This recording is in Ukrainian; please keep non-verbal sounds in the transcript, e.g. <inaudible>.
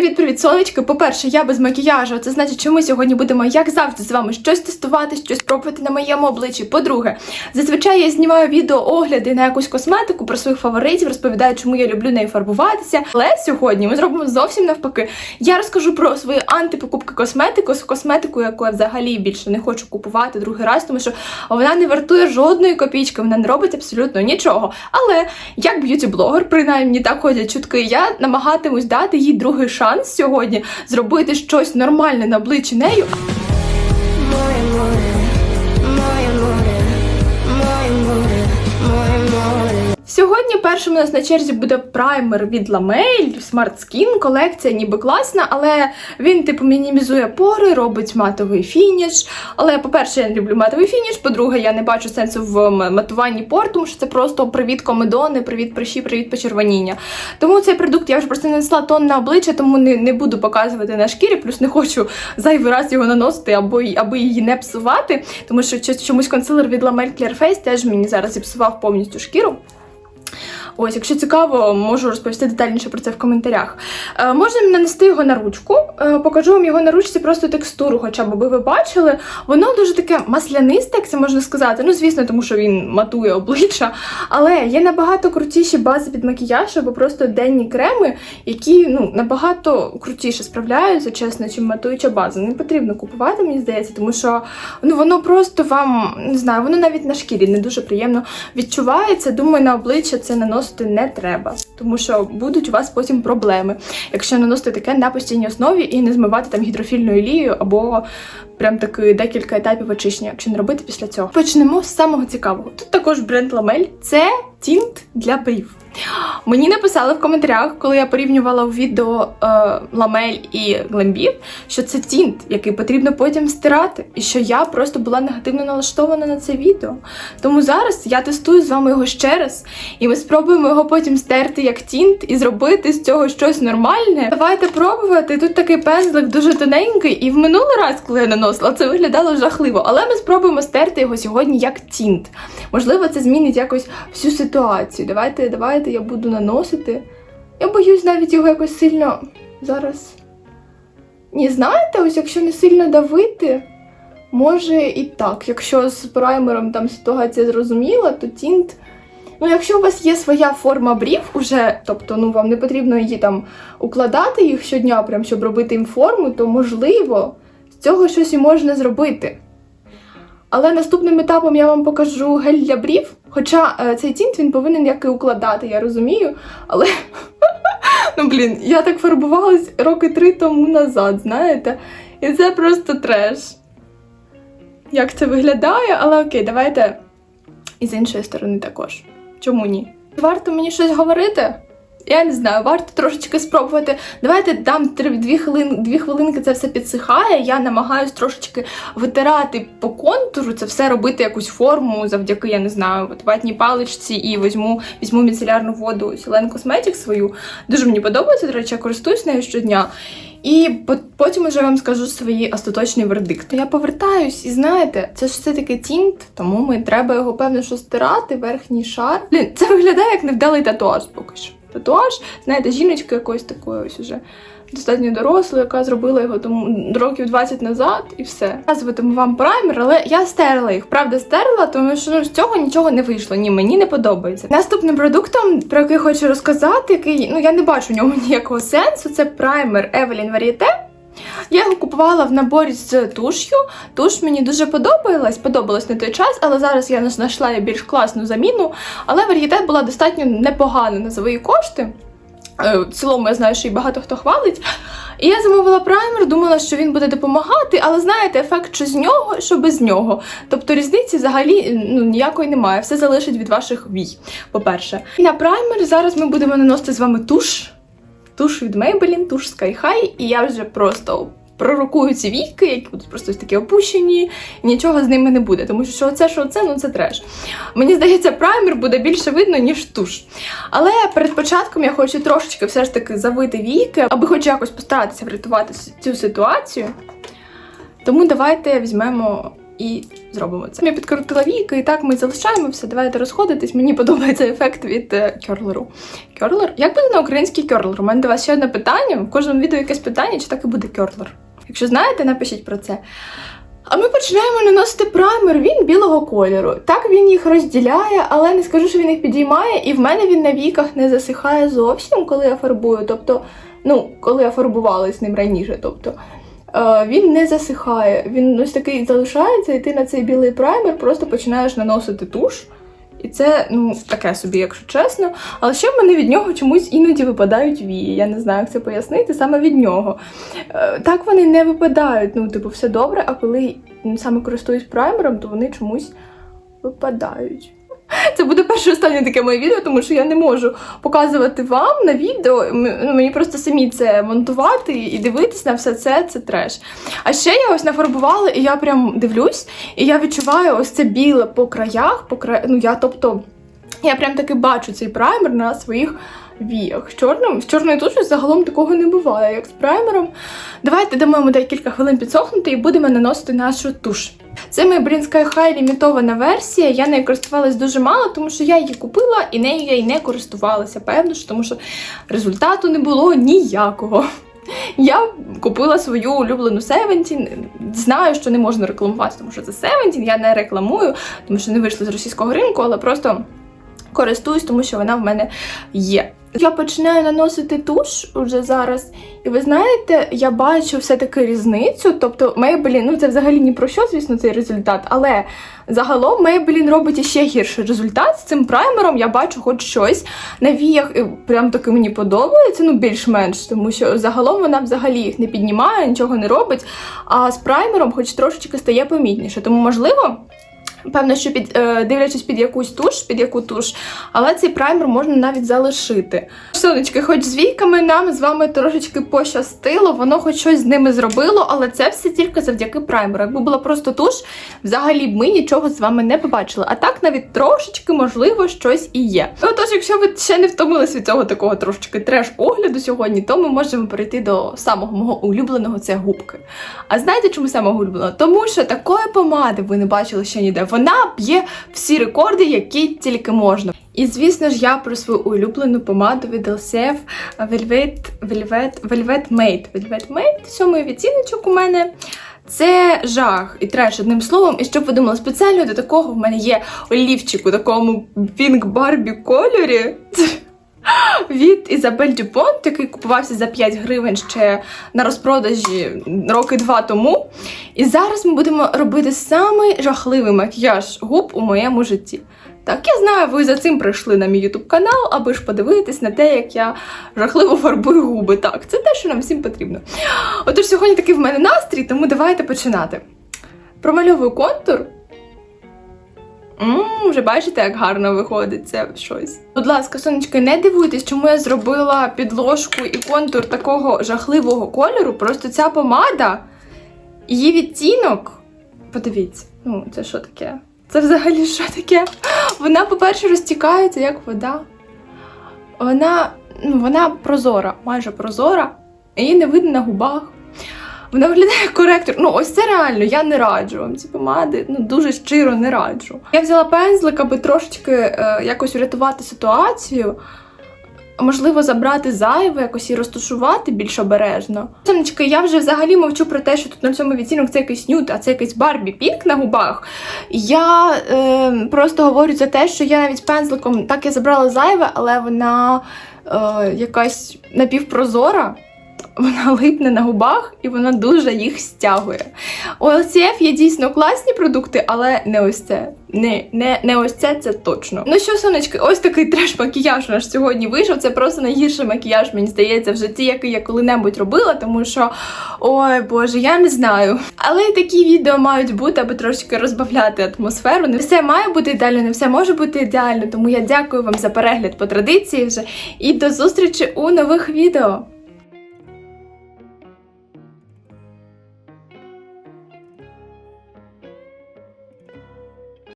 Привіт-привіт, сонечки! По-перше, я без макіяжу. Це значить, що ми сьогодні будемо, як завжди, з вами щось тестувати, щось пробувати на моєму обличчі. По-друге, зазвичай я знімаю відео огляди на якусь косметику про своїх фаворитів, розповідаю, чому я люблю нею фарбуватися. Але сьогодні ми зробимо зовсім навпаки. Я розкажу про свої антипокупки косметику, косметику, яку я взагалі більше не хочу купувати другий раз, тому що вона не вартує жодної копійки, вона не робить абсолютно нічого. Але як б'юті-блогер, принаймні так ходять чутки, я намагатимусь дати їй другий шанс сьогодні зробити щось нормальне на обличчі нею. Першим у нас на черзі буде праймер від Lamel Smart Skin. Колекція ніби класна, але він типу мінімізує пори, робить матовий фініш. Але, по-перше, я не люблю матовий фініш. По-друге, я не бачу сенсу в матуванні пор, тому що це просто привіт комедони, привіт прищі, привіт почервоніння. Тому цей продукт я вже просто нанесла тон на обличчя, тому не, не буду показувати на шкірі, плюс не хочу зайвий раз його наносити або, аби її не псувати, тому що чомусь консилер від Lamel Clear Face теж мені зараз зіпсував повністю шкіру. Ось, якщо цікаво, можу розповісти детальніше про це в коментарях. Е, можна нанести його на ручку. Е, покажу вам його на ручці просто текстуру, хоча б аби ви бачили. Воно дуже таке маслянисте, як це можна сказати. Ну, звісно, тому що він матує обличчя. Але є набагато крутіші бази під макіяж або просто денні креми, які ну, набагато крутіше справляються, чесно, чим матуюча база. Не потрібно купувати, мені здається, тому що ну, воно просто вам не знаю, воно навіть на шкірі не дуже приємно відчувається. Думаю, на обличчя це наносити не треба, тому що будуть у вас потім проблеми, якщо наносити таке на постійній основі і не змивати там гідрофільною олією або прям таки декілька етапів очищення, якщо не робити після цього. Почнемо з самого цікавого. Тут також бренд Ламель Це тінт для брів. Мені написали в коментарях, коли я порівнювала у відео е, Ламель і Глембів, що це тінт, який потрібно потім стирати, і що я просто була негативно налаштована на це відео. Тому зараз я тестую з вами його ще раз, і ми спробуємо його потім стерти як тінт і зробити з цього щось нормальне. Давайте пробувати. Тут такий пензлик дуже тоненький, і в минулий раз, коли я наносила, це виглядало жахливо. Але ми спробуємо стерти його сьогодні як тінт. Можливо, це змінить якось всю ситуацію. Давайте, давайте я буду наносити. Я боюсь навіть його якось сильно зараз. Ні, знаєте, ось якщо не сильно давити, може і так. Якщо з праймером там ситуація зрозуміла, то тінт. Ну, якщо у вас є своя форма брів, уже, тобто ну вам не потрібно її там укладати їх щодня, прям щоб робити їм форму, то можливо з цього щось і можна зробити. Але наступним етапом я вам покажу гель для брів. Хоча е, цей тінт він повинен як і укладати, я розумію. Але <laughs> ну блін, я так фарбувалась роки три тому назад, знаєте? І це просто треш. Як це виглядає, але окей, давайте і з іншої сторони також. Чому ні? Варто мені щось говорити? Я не знаю, варто трошечки спробувати. Давайте дам дві хвилин, дві хвилинки це все підсихає. Я намагаюсь трошечки витирати по контуру, це все робити якусь форму завдяки, я не знаю, от ватній паличці і візьму, візьму міцелярну воду Сілен Cosmetics свою. Дуже мені подобається, до речі, я користуюсь нею щодня. І по- потім вже вам скажу свої остаточні вердикти. Я повертаюсь, і знаєте, це ж все-таки тінт, тому ми треба його певно що стирати, верхній шар. Блін, це виглядає як невдалий татуаж поки що. Татуаж, знаєте, жіночка якоїсь такої ось уже достатньо дорослої, яка зробила його тому років 20 назад, і все. Показуватиму вам праймер, але я стерла їх. Правда, стерла, тому що ну, з цього нічого не вийшло. Ні, мені не подобається. Наступним продуктом, про який хочу розказати, який ну я не бачу в ньому <laughs> ніякого сенсу. Це праймер Evelyn Varieté. Я його купувала в наборі з туш'ю. Туш мені дуже подобалась, подобалась на той час, але зараз я знайшла більш класну заміну. Але Varieté була достатньо непогана на свої кошти. Е, В цілому я знаю, що її багато хто хвалить. І я замовила праймер, думала, що він буде допомагати, але знаєте, ефект що з нього, що без нього. Тобто різниці взагалі ну, ніякої немає. Все залежить від ваших вій, по-перше. І на праймер зараз ми будемо наносити з вами туш. Туш від Maybelline, туш Sky High, і я вже просто пророкую ці війки, які будуть просто такі опущені, і нічого з ними не буде. Тому що оце, що це, ну це треш. Мені здається, праймер буде більше видно, ніж туш. Але перед початком я хочу трошечки все ж таки завити війки, аби хоч якось постаратися врятувати цю ситуацію. Тому давайте візьмемо і зробимо це. Я підкрутила віки, і так ми залишаємо все. Давайте розходитись. Мені подобається ефект від е, керлеру. Керлер? Як буде на український керлер? У мене до вас ще одне питання. В кожному відео якесь питання, чи так і буде керлер? Якщо знаєте, напишіть про це. А ми починаємо наносити праймер. Він білого кольору. Так він їх розділяє, але не скажу, що він їх підіймає, і в мене він на віках не засихає зовсім, коли я фарбую. Тобто, ну, коли я фарбувалась ним раніше. Тобто, він не засихає. Він ось такий залишається, і ти на цей білий праймер просто починаєш наносити туш. І це ну таке собі, якщо чесно. Але ще в мене від нього чомусь іноді випадають вії. Я не знаю, як це пояснити саме від нього. Е, Так вони не випадають. Ну, типу, все добре, а коли саме користуюсь праймером, то вони чомусь випадають. Це буде перше останнє таке моє відео, тому що я не можу показувати вам на відео. Ну, Мені просто самі це монтувати і дивитись на все це, це треш. А ще я ось нафарбувала, і я прям дивлюсь, і я відчуваю ось це біле по краях, по кра... ну я тобто. Я прям таки бачу цей праймер на своїх віях. З чорним, з чорною тушою загалом такого не буває, як з праймером. Давайте дамо декілька хвилин підсохнути і будемо наносити нашу туш. Це моя Brін Sky High лімітована версія. Я нею користувалась дуже мало, тому що я її купила і нею я й не користувалася. Певно, що тому що результату не було ніякого. Я купила свою улюблену Севентін. Знаю, що не можна рекламувати, тому що це Севентін. Я не рекламую, тому що не вийшла з російського ринку, але просто користуюсь, тому що вона в мене є. Я починаю наносити туш уже зараз, і ви знаєте, я бачу все-таки різницю. Тобто, Maybelline, ну це взагалі ні про що, звісно, цей результат, але загалом Maybelline робить іще гірший результат. З цим праймером я бачу хоч щось. На віях прям таки мені подобається, ну більш-менш, тому що загалом вона взагалі їх не піднімає, нічого не робить. А з праймером, хоч трошечки стає помітніше. Тому, можливо. Певно, що під е, дивлячись під якусь туш, під яку туш, але цей праймер можна навіть залишити. Сонечки, хоч з війками нам з вами трошечки пощастило, воно хоч щось з ними зробило, але це все тільки завдяки праймеру. Якби була просто туш, взагалі б ми нічого з вами не побачили. А так навіть трошечки, можливо, щось і є. Ну тож, якщо ви ще не втомились від цього такого трошечки треш-огляду сьогодні, то ми можемо перейти до самого мого улюбленого це губки. А знаєте, чому самого улюбленого? Тому що такої помади ви не бачили ще ніде. Вона б'є всі рекорди, які тільки можна. І звісно ж, я про свою улюблену помаду від LCF Velvet, Velvet, Velvet Made. Velvet Made, сьомий відціночок у мене. Це жах і треш одним словом. І щоб ви думали, спеціально до такого в мене є олівчик у такому Pink Барбі кольорі. Від Ізабель Дюпонт, який купувався за 5 гривень ще на розпродажі роки два тому. І зараз ми будемо робити самий жахливий макіяж губ у моєму житті. Так, я знаю, ви за цим прийшли на мій YouTube канал, аби ж подивитись на те, як я жахливо фарбую губи. Так, це те, що нам всім потрібно. Отож, сьогодні такий в мене настрій, тому давайте починати. Промальовую контур. Мм, вже бачите, як гарно виходить це щось. Будь ласка, сонечки, не дивуйтесь, чому я зробила підложку і контур такого жахливого кольору. Просто ця помада, її відтінок. Подивіться, ну це що таке? Це взагалі що таке? Вона, по-перше, розтікається як вода. Вона, ну, вона прозора, майже прозора, її не видно на губах. Вона виглядає як коректор. Ну, ось це реально, я не раджу вам ці помади. Ну, дуже щиро не раджу. Я взяла пензлик, аби трошечки е, якось врятувати ситуацію. Можливо, забрати зайве, якось і розташувати більш обережно. Сонечки, я вже взагалі мовчу про те, що тут на цьому відтінок це якийсь нюд, а це якийсь Барбі пінк на губах. Я е, просто говорю за те, що я навіть пензликом так я забрала зайве, але вона е, якась напівпрозора. Вона липне на губах і вона дуже їх стягує. У LCF є дійсно класні продукти, але не ось це. Не, не, не ось це, це точно. Ну що, сонечки, ось такий треш-макіяж наш сьогодні вийшов. Це просто найгірший макіяж, мені здається, в житті, який я коли-небудь робила, тому що ой Боже, я не знаю. Але такі відео мають бути, аби трошки розбавляти атмосферу. Не все має бути ідеально, не все може бути ідеально. Тому я дякую вам за перегляд по традиції вже і до зустрічі у нових відео.